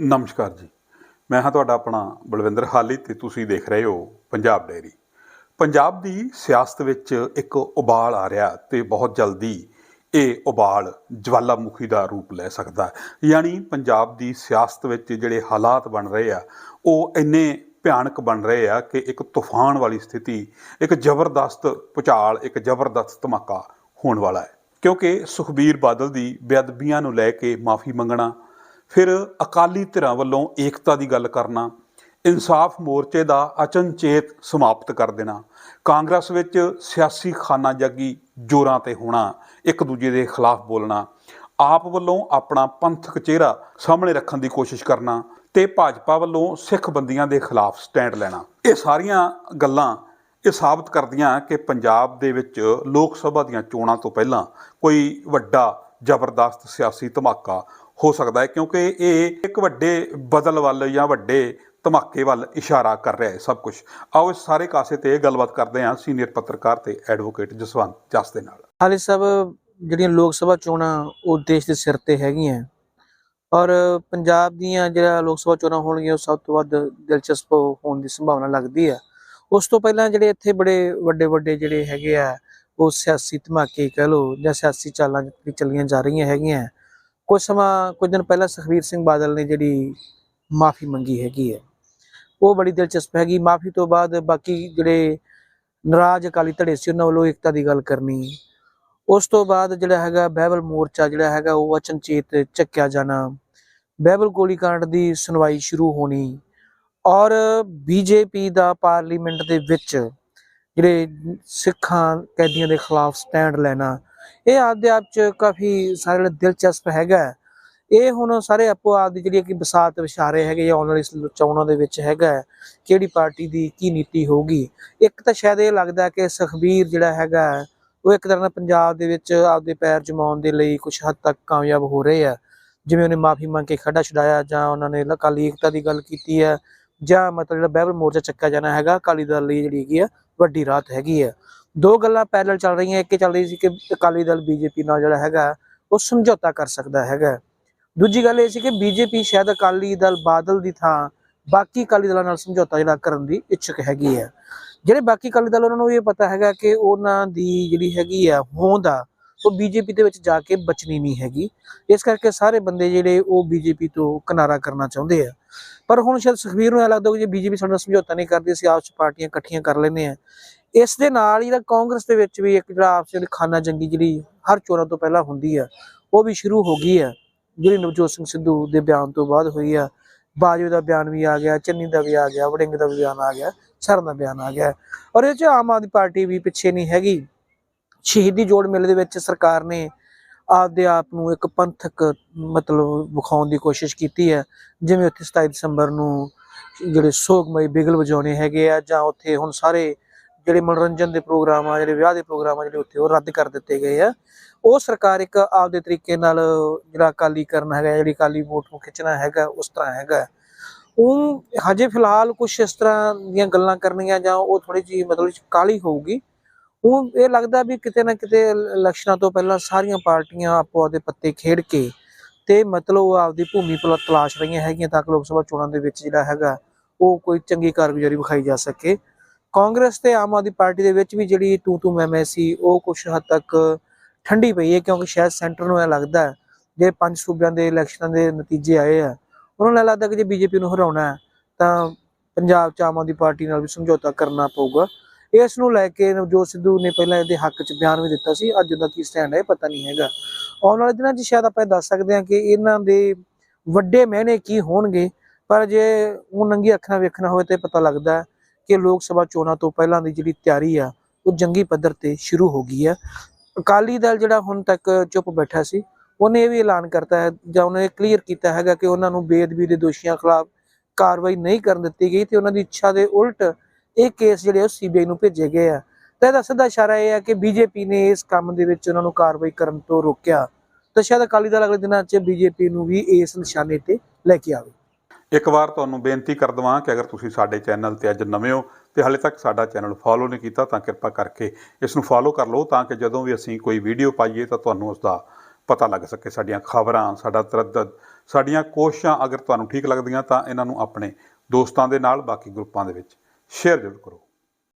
ਨਮਸਕਾਰ ਜੀ। ਮੈਂ ਹਾਂ ਤੁਹਾਡਾ ਆਪਣਾ ਬਲਵਿੰਦਰ ਹਾਲੀ ਤੇ ਤੁਸੀਂ ਦੇਖ ਰਹੇ ਹੋ ਪੰਜਾਬ ਡਾਇਰੀ ਪੰਜਾਬ ਦੀ ਸਿਆਸਤ ਵਿੱਚ ਇੱਕ ਉਬਾਲ ਆ ਰਿਹਾ ਤੇ ਬਹੁਤ ਜਲਦੀ ਇਹ ਉਬਾਲ ਜਵਾਲਾਮੁਖੀ ਦਾ ਰੂਪ ਲੈ ਸਕਦਾ ਹੈ। ਯਾਨੀ ਪੰਜਾਬ ਦੀ ਸਿਆਸਤ ਵਿੱਚ ਜਿਹੜੇ ਹਾਲਾਤ ਬਣ ਰਹੇ ਆ, ਉਹ ਇੰਨੇ ਭਿਆਨਕ ਬਣ ਰਹੇ ਆ ਕਿ ਇੱਕ ਤੂਫਾਨ ਵਾਲੀ ਸਥਿਤੀ, ਇੱਕ ਜ਼ਬਰਦਸਤ ਭੁਚਾਲ, ਇੱਕ ਜ਼ਬਰਦਸਤ ਧਮਾਕਾ ਹੋਣ ਵਾਲਾ ਹੈ। ਕਿਉਂਕਿ ਸੁਖਬੀਰ ਬਾਦਲ ਦੀ ਬੇਅਦਬੀਆਂ ਨੂੰ ਲੈ ਕੇ ਮਾਫੀ ਮੰਗਣਾ ਫਿਰ ਅਕਾਲੀ ਧਿਰਾਂ ਵੱਲੋਂ ਏਕਤਾ ਦੀ ਗੱਲ ਕਰਨਾ, ਇਨਸਾਫ ਮੋਰਚੇ ਦਾ ਅਚਨਚੇਤ ਸਮਾਪਤ ਕਰ ਦੇਣਾ, ਕਾਂਗਰਸ ਵਿੱਚ ਸਿਆਸੀ ਖਾਨਾ ਜਾਗੀ ਜੋਰਾਂ ਤੇ ਹੋਣਾ, ਇੱਕ ਦੂਜੇ ਦੇ ਖਿਲਾਫ ਬੋਲਣਾ, ਆਪ ਵੱਲੋਂ ਆਪਣਾ ਪੰਥਕ ਚਿਹਰਾ ਸਾਹਮਣੇ ਰੱਖਣ ਦੀ ਕੋਸ਼ਿਸ਼ ਕਰਨਾ ਤੇ ਭਾਜਪਾ ਵੱਲੋਂ ਸਿੱਖ ਬੰਦੀਆਂ ਦੇ ਖਿਲਾਫ ਸਟੈਂਡ ਲੈਣਾ। ਇਹ ਸਾਰੀਆਂ ਗੱਲਾਂ ਇਹ ਸਾਬਤ ਕਰਦੀਆਂ ਕਿ ਪੰਜਾਬ ਦੇ ਵਿੱਚ ਲੋਕ ਸਭਾ ਦੀਆਂ ਚੋਣਾਂ ਤੋਂ ਪਹਿਲਾਂ ਕੋਈ ਵੱਡਾ ਜ਼ਬਰਦਸਤ ਸਿਆਸੀ ਧਮਾਕਾ ਹੋ ਸਕਦਾ ਹੈ ਕਿਉਂਕਿ ਇਹ ਇੱਕ ਵੱਡੇ ਬਦਲ ਵੱਲ ਜਾਂ ਵੱਡੇ ਧਮਾਕੇ ਵੱਲ ਇਸ਼ਾਰਾ ਕਰ ਰਿਹਾ ਹੈ ਸਭ ਕੁਝ ਆਓ ਇਸ ਸਾਰੇ ਕਾਸੇ ਤੇ ਗੱਲਬਾਤ ਕਰਦੇ ਹਾਂ ਸੀਨੀਅਰ ਪੱਤਰਕਾਰ ਤੇ ਐਡਵੋਕੇਟ ਜਸਵੰਤ ਜਸ ਦੇ ਨਾਲ। ਹਾਲੇ ਸਭ ਜਿਹੜੀਆਂ ਲੋਕ ਸਭਾ ਚੋਣਾਂ ਉਹ ਦੇਸ਼ ਦੇ ਸਿਰ ਤੇ ਹੈਗੀਆਂ। ਔਰ ਪੰਜਾਬ ਦੀਆਂ ਜਿਹੜਾ ਲੋਕ ਸਭਾ ਚੋਣਾਂ ਹੋਣਗੀਆਂ, ਉਹ ਸਭ ਤੋਂ ਵੱਧ ਦਿਲਚਸਪ ਹੋਣ ਦੀ ਸੰਭਾਵਨਾ ਲੱਗਦੀ ਹੈ। ਉਸ ਤੋਂ ਪਹਿਲਾਂ ਜਿਹੜੇ ਇੱਥੇ ਬੜੇ ਵੱਡੇ ਵੱਡੇ ਜਿਹੜੇ ਹੈਗੇ ਆ, ਉਹ ਸਿਆਸੀ ਧਮਾਕੇ ਕਹ ਲੋ ਜਾਂ ਸਿਆਸੀ ਚਾਲਾਂ ਜਿਹੜੀ ਚੱਲੀਆਂ ਜਾ ਰਹੀਆਂ ਹੈਗੀਆਂ। ਕੁਝ ਸਮਾਂ, ਕੁਝ ਦਿਨ ਪਹਿਲਾਂ ਸੁਖਬੀਰ ਸਿੰਘ ਬਾਦਲ ਨੇ ਜਿਹੜੀ ਮਾਫੀ ਮੰਗੀ ਹੈਗੀ ਹੈ, ਉਹ ਬੜੀ ਦਿਲਚਸਪ ਹੈਗੀ। ਮਾਫੀ ਤੋਂ ਬਾਅਦ ਬਾਕੀ ਜਿਹੜੇ ਨਰਾਜ ਅਕਾਲੀ ਧੜੇ ਸੀ, ਉਹਨਾਂ ਵੱਲੋਂ ਏਕਤਾ ਦੀ ਗੱਲ ਕਰਨੀ। ਉਸ ਤੋਂ ਬਾਅਦ ਜਿਹੜਾ ਹੈਗਾ ਬਹਿਬਲ ਮੋਰਚਾ ਜਿਹੜਾ ਹੈਗਾ, ਉਹ ਅਚਨਚੇਤ ਚੱਕਿਆ ਜਾਣਾ। ਬਹਿਬਲ ਗੋਲੀकांड ਦੀ ਸੁਣਵਾਈ ਸ਼ੁਰੂ ਹੋਣੀ ਔਰ ਬੀਜੇਪੀ ਦਾ ਪਾਰਲੀਮੈਂਟ ਦੇ ਵਿੱਚ ਜਿਹੜੇ ਸਿੱਖਾਂ, ਕੈਦੀਆਂ ਦੇ ਖਿਲਾਫ ਸਟੈਂਡ ਲੈਣਾ ਇਹ ਆਪਦੇ ਆਪ ਚ ਕਾਫੀ ਸਾਰੇ ਲਈ ਦਿਲਚਸਪ ਹੈਗਾ ਇਹ ਹੁਣ ਸਾਰੇ ਆਪੋ ਆਪ ਦੀ ਜਿਹੜੀ ਕਿ ਬਸਾਤ ਵਿਚਾਰੇ ਹੈਗੇ ਜਾਂ ਆਉਣ ਵਾਲੀ ਚੋਣਾਂ ਦੇ ਵਿੱਚ ਹੈਗਾ ਕਿਹੜੀ ਪਾਰਟੀ ਦੀ ਕੀ ਨੀਤੀ ਹੋਊਗੀ। ਇੱਕ ਤਾਂ ਸ਼ਾਇਦ ਇਹ ਲੱਗਦਾ ਕਿ ਸੁਖਬੀਰ ਜਿਹੜਾ ਹੈਗਾ ਉਹ ਇੱਕ ਤਰ੍ਹਾਂ ਨਾਲ ਪੰਜਾਬ ਦੇ ਵਿੱਚ ਆਪਦੇ ਪੈਰ ਜਮਾਉਣ ਦੇ ਲਈ ਕੁਝ ਹੱਦ ਤੱਕ ਕਾਮਯਾਬ ਹੋ ਰਹੇ ਆ ਜਿਵੇਂ ਉਹਨੇ ਮਾਫੀ ਮੰਗ ਕੇ ਖੜਾ ਛੁਡਾਇਆ ਜਾਂ ਉਹਨਾਂ ਨੇ ਅਕਾਲੀ ਏਕਤਾ ਦੀ ਗੱਲ ਕੀਤੀ ਹੈ, ਜਾਂ ਮਤਲਬ ਜਿਹੜਾ ਬਹਿਬਲ ਮੋਰਚਾ ਚੱਕਿਆ ਜਾਣਾ ਹੈਗਾ ਅਕਾਲੀ ਦਲ ਲਈ ਜਿਹੜੀ ਹੈਗੀ ਆ ਵੱਡੀ ਰਾਤ ਹੈਗੀ ਹੈ ਦੋ ਗੱਲਾਂ ਪੈਰਲਲ ਚੱਲ ਰਹੀਆਂ, ਇੱਕ ਚੱਲ ਰਹੀ ਸੀ ਕਿ ਅਕਾਲੀ ਦਲ ਬੀਜੇਪੀ ਨਾਲ ਜਿਹੜਾ ਹੈਗਾ, ਉਹ ਸਮਝੌਤਾ ਕਰ ਸਕਦਾ ਹੈਗਾ। ਦੂਜੀ ਗੱਲ ਇਹ ਸੀ ਕਿ ਬੀਜੇਪੀ ਸ਼ਾਇਦ ਅਕਾਲੀ ਦਲ ਬਾਦਲ ਦੀ ਥਾਂ, ਬਾਕੀ ਅਕਾਲੀ ਦਲਾਂ ਨਾਲ ਸਮਝੌਤਾ ਜਿਹੜਾ ਕਰਨ ਦੀ ਇੱਛੁਕ ਹੈਗੀ ਹੈ ਜਿਹੜੇ ਬਾਕੀ ਅਕਾਲੀ ਦਲ, ਉਹਨਾਂ ਨੂੰ ਇਹ ਪਤਾ ਹੈਗਾ ਕਿ ਉਹਨਾਂ ਦੀ ਜਿਹੜੀ ਹੈਗੀ ਆ ਹੋਂਦ ਆ ਉਹ ਬੀਜੇਪੀ ਦੇ ਵਿੱਚ ਜਾ ਕੇ ਬਚਣੀ ਨਹੀਂ ਹੈਗੀ। ਇਸ ਕਰਕੇ ਸਾਰੇ ਬੰਦੇ ਜਿਹੜੇ ਉਹ ਬੀਜੇਪੀ ਤੋਂ ਕਿਨਾਰਾ ਕਰਨਾ ਚਾਹੁੰਦੇ ਆ। ਪਰ ਹੁਣ ਸ਼ਾਇਦ ਸੁਖਬੀਰ ਨੂੰ ਇਹ ਲੱਗਦਾ ਕਿ ਜੇ ਬੀਜੇਪੀ ਸਾਡੇ ਨਾਲ ਸਮਝੌਤਾ ਨਹੀਂ ਕਰਦੀ, ਅਸੀਂ ਆਪਸ ਪਾਰਟੀਆਂ ਇਕੱਠੀਆਂ ਕਰ ਲੈਂਦੇ ਆ। ਇਸ ਦੇ ਨਾਲ ਹੀ ਜਿਹੜਾ ਕਾਂਗਰਸ ਦੇ ਵਿੱਚ ਵੀ ਇੱਕ ਜਿਹੜਾ ਆਪਸ ਵਿੱਚ ਖਾਨਾ ਜੰਗੀ ਜਿਹੜੀ ਹਰ ਚੋਣਾਂ ਤੋਂ ਪਹਿਲਾਂ ਹੁੰਦੀ ਆ, ਉਹ ਵੀ ਸ਼ੁਰੂ ਹੋ ਗਈ ਆ। ਜਿਹੜੀ ਨਵਜੋਤ ਸਿੰਘ ਸਿੱਧੂ ਦੇ ਬਿਆਨ ਤੋਂ ਬਾਅਦ ਹੋਈ ਆ। ਬਾਜਵੇ ਦਾ ਬਿਆਨ ਵੀ ਆ ਗਿਆ, ਚੰਨੀ ਦਾ ਵੀ ਆ ਗਿਆ, ਵੜਿੰਗ ਦਾ ਵੀ ਬਿਆਨ ਆ ਗਿਆ ਸਰਨ ਦਾ ਬਿਆਨ ਆ ਗਿਆ। ਔਰ ਇਹ ਚ ਆਮ ਆਦਮੀ ਪਾਰਟੀ ਵੀ ਪਿੱਛੇ ਨਹੀਂ ਹੈਗੀ। ਸ਼ਹੀਦੀ ਜੋੜ ਮੇਲੇ ਦੇ ਵਿੱਚ ਸਰਕਾਰ ਨੇ ਆਪਦੇ ਆਪ ਨੂੰ ਇੱਕ ਪੰਥਕ ਮਤਲਬ ਵਿਖਾਉਣ ਦੀ ਕੋਸ਼ਿਸ਼ ਕੀਤੀ ਹੈ। ਜਿਵੇਂ ਉੱਥੇ 27 ਦਸੰਬਰ ਨੂੰ ਜਿਹੜੇ ਸੋਗਮਈ ਬਿਗਲ ਵਜਾਉਣੇ ਹੈਗੇ ਆ ਜਾਂ ਉੱਥੇ ਹੁਣ ਸਾਰੇ ਜਿਹੜੇ ਮਨੋਰੰਜਨ ਦੇ ਪ੍ਰੋਗਰਾਮ ਆ, ਜਿਹੜੇ ਵਿਆਹ ਦੇ ਪ੍ਰੋਗਰਾਮ ਆ, ਜਿਹੜੇ ਉੱਥੇ ਉਹ ਰੱਦ ਕਰ ਦਿੱਤੇ ਗਏ ਆ। ਉਹ ਸਰਕਾਰ ਇੱਕ ਆਪਦੇ ਤਰੀਕੇ ਨਾਲ ਜਿਹੜਾ ਅਕਾਲੀ ਕਰਨਾ ਹੈਗਾ, ਜਿਹੜੀ ਅਕਾਲੀ ਵੋਟ ਨੂੰ ਖਿੱਚਣਾ ਹੈਗਾ, ਉਸ ਤਰ੍ਹਾਂ ਹੈਗਾ। ਉਹ ਹਜੇ ਫਿਲਹਾਲ ਕੁਝ ਇਸ ਤਰ੍ਹਾਂ ਦੀਆਂ ਗੱਲਾਂ ਕਰਨੀਆਂ ਜਾਂ ਉਹ ਥੋੜੀ ਜੀ ਮਤਲਬ ਕਾਲੀ ਹੋਊਗੀ। ਉਹ ਇਹ ਲੱਗਦਾ ਵੀ ਕਿਤੇ ਨਾ ਕਿਤੇ ਇਲੈਕਸ਼ਨਾਂ ਤੋਂ ਪਹਿਲਾਂ ਸਾਰੀਆਂ ਪਾਰਟੀਆਂ ਆਪੋ ਆਪਦੇ ਪੱਤੇ ਖੇਡ ਕੇ ਤੇ ਮਤਲਬ ਉਹ ਆਪਦੀ ਭੂਮੀ ਪਲ, ਤਲਾਸ਼ ਰਹੀਆਂ ਹੈਗੀਆਂ ਤਾਂ ਕਿ ਲੋਕ ਸਭਾ ਚੋਣਾਂ ਦੇ ਵਿੱਚ ਜਿਹੜਾ ਹੈਗਾ ਉਹ ਕੋਈ ਚੰਗੀ ਕਾਰਗੁਜ਼ਾਰੀ ਵਿਖਾਈ ਜਾ ਸਕੇ। ਕਾਂਗਰਸ ਤੇ ਆਮ ਆਦਮੀ ਪਾਰਟੀ ਦੇ ਵਿੱਚ ਵੀ ਜਿਹੜੀ ਤੂੰ ਤੂੰ ਮੈਂ ਮੈਂ ਸੀ, ਉਹ ਕੁਝ ਹੱਦ ਤੱਕ ਠੰਡੀ ਪਈ ਹੈ ਕਿਉਂਕਿ ਸ਼ਾਇਦ ਸੈਂਟਰ ਨੂੰ ਇਹ ਲੱਗਦਾ ਜੇ ਪੰਜ ਸੂਬਿਆਂ ਦੇ ਇਲੈਕਸ਼ਨਾਂ ਦੇ ਨਤੀਜੇ ਆਏ ਆ, ਉਹਨਾਂ ਨੂੰ ਇਹ ਲੱਗਦਾ ਕਿ ਜੇ ਬੀਜੇਪੀ ਨੂੰ ਹਰਾਉਣਾ ਹੈ ਤਾਂ ਪੰਜਾਬ ਚ ਆਮ ਆਦਮੀ ਪਾਰਟੀ ਨਾਲ ਵੀ ਸਮਝੌਤਾ ਕਰਨਾ ਪਊਗਾ। ਇਸ ਨੂੰ ਲੈ ਕੇ ਨਵਜੋਤ ਸਿੱਧੂ ਨੇ ਪਹਿਲਾਂ ਇਹਦੇ ਹੱਕ 'ਚ ਬਿਆਨ ਵੀ ਦਿੱਤਾ ਸੀ, ਅੱਜ ਉਹਦਾ ਕੀ ਸਟੈਂਡ ਹੈ ਪਤਾ ਨਹੀਂ ਹੈਗਾ। ਆਉਣ ਵਾਲੇ ਦਿਨਾਂ 'ਚ ਸ਼ਾਇਦ ਆਪਾਂ ਇਹ ਦੱਸ ਸਕਦੇ ਹਾਂ ਕਿ ਇਹਨਾਂ ਦੇ ਵੱਡੇ ਮਹਿਨੇ ਕੀ ਹੋਣਗੇ, ਪਰ ਜੇ ਉਹ ਨੰਗੀ ਅੱਖਾਂ ਵੇਖਣਾ ਹੋਵੇ ਤੇ ਪਤਾ ਲੱਗਦਾ ਕਿ ਲੋਕ ਸਭਾ ਚੋਣਾਂ ਤੋਂ ਪਹਿਲਾਂ ਦੀ ਜਿਹੜੀ ਤਿਆਰੀ ਆ, ਉਹ ਜੰਗੀ ਪੱਧਰ ਤੇ ਸ਼ੁਰੂ ਹੋ ਗਈ ਹੈ। ਅਕਾਲੀ ਦਲ ਜਿਹੜਾ ਹੁਣ ਤੱਕ ਚੁੱਪ ਬੈਠਾ ਸੀ, ਉਹਨੇ ਇਹ ਵੀ ਐਲਾਨ ਕਰਤਾ ਹੈ ਜਾਂ ਉਹਨੇ ਕਲੀਅਰ ਕੀਤਾ ਹੈਗਾ ਕਿ ਉਹਨਾਂ ਨੂੰ ਬੇਦਬੀ ਦੇ ਦੋਸ਼ੀਆਂ ਖਿਲਾਫ ਕਾਰਵਾਈ ਨਹੀਂ ਕਰਨ ਦਿੱਤੀ ਗਈ ਤੇ ਉਹਨਾਂ ਦੀ ਇੱਛਾ ਦੇ ਉਲਟ ਇਹ ਕੇਸ ਜਿਹੜੇ ਉਹ ਸੀਬੀਆਈ ਨੂੰ ਭੇਜੇ ਗਏ ਆ। ਤਾਂ ਇਹਦਾ ਸਿੱਧਾ ਇਸ਼ਾਰਾ ਇਹ ਹੈ ਕਿ ਬੀਜੇਪੀ ਨੇ ਇਸ ਕੰਮ ਦੇ ਵਿੱਚ ਉਹਨਾਂ ਨੂੰ ਕਾਰਵਾਈ ਕਰਨ ਤੋਂ ਰੋਕਿਆ। ਤਾਂ ਸ਼ਾਇਦ ਅਕਾਲੀ ਦਲ ਅਗਲੇ ਦਿਨਾਂ 'ਚ ਬੀਜੇਪੀ ਨੂੰ ਵੀ ਇਸ ਨਿਸ਼ਾਨੇ ਤੇ ਲੈ ਕੇ ਆਵੇ। ਇੱਕ ਵਾਰ ਤੁਹਾਨੂੰ ਬੇਨਤੀ ਕਰ ਦਵਾਂ ਕਿ ਅਗਰ ਤੁਸੀਂ ਸਾਡੇ ਚੈਨਲ ਤੇ ਅੱਜ ਨਵੇਂ ਹੋ ਤੇ ਹਾਲੇ ਤੱਕ ਸਾਡਾ ਚੈਨਲ ਫੋਲੋ ਨਹੀਂ ਕੀਤਾ ਤਾਂ ਕਿਰਪਾ ਕਰਕੇ ਇਸ ਨੂੰ ਫੋਲੋ ਕਰ ਲਓ ਤਾਂ ਕਿ ਜਦੋਂ ਵੀ ਅਸੀਂ ਕੋਈ ਵੀਡੀਓ ਪਾਈਏ ਤਾਂ ਤੁਹਾਨੂੰ ਉਸ ਦਾ ਪਤਾ ਲੱਗ ਸਕੇ। ਸਾਡੀਆਂ ਖਬਰਾਂ, ਸਾਡਾ ਤਰੱਦਦ, ਸਾਡੀਆਂ ਕੋਸ਼ਿਸ਼ਾਂ ਅਗਰ ਤੁਹਾਨੂੰ ਠੀਕ ਲੱਗਦੀਆਂ ਤਾਂ ਇਹਨਾਂ ਨੂੰ ਆਪਣੇ ਦੋਸਤਾਂ ਦੇ ਨਾਲ, ਬਾਕੀ ਗਰੁੱਪਾਂ ਦੇ ਵਿੱਚ ਸ਼ੇਅਰ ਜ਼ਰੂਰ ਕਰੋ।